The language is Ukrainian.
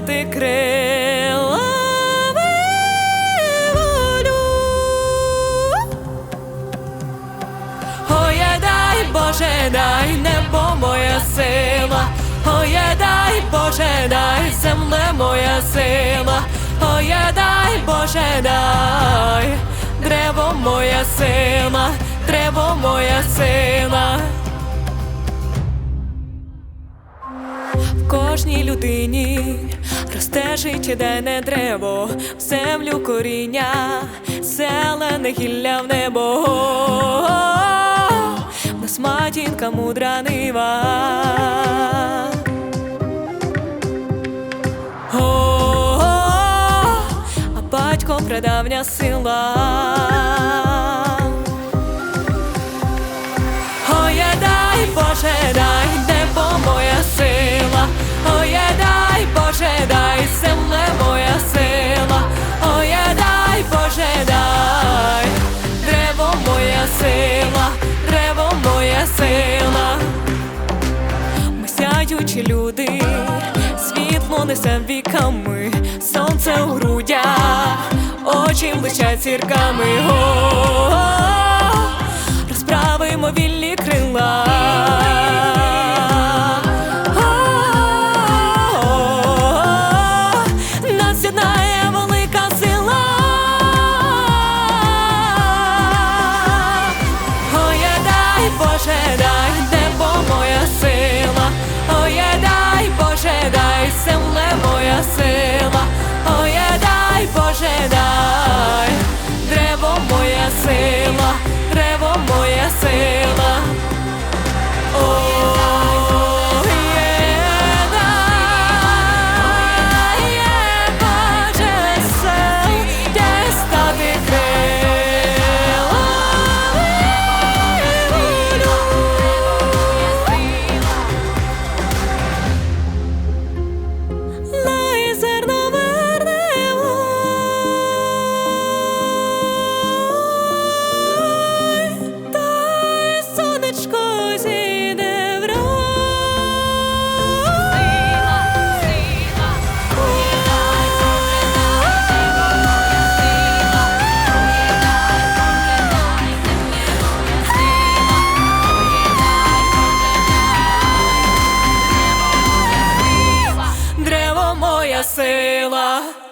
мати крила волю. Оє дай, Боже, дай небо моя сила, Оє дай, Боже, дай земле моя сила, Оє дай, Боже, дай, древо моя сила, древо моя сила. Кожній людині росте життєдайне древо, в землю коріння, зелене гілля в небо. В нас матінка мудра нива. О, а батько прадавня сила. Сяючі люди, світло несе віками, сонце у грудях, очі блищать зірками. Розправимо вільні сила, Оє, дай, Боже, дай, древо моя сила, древо моя сила. sei lá.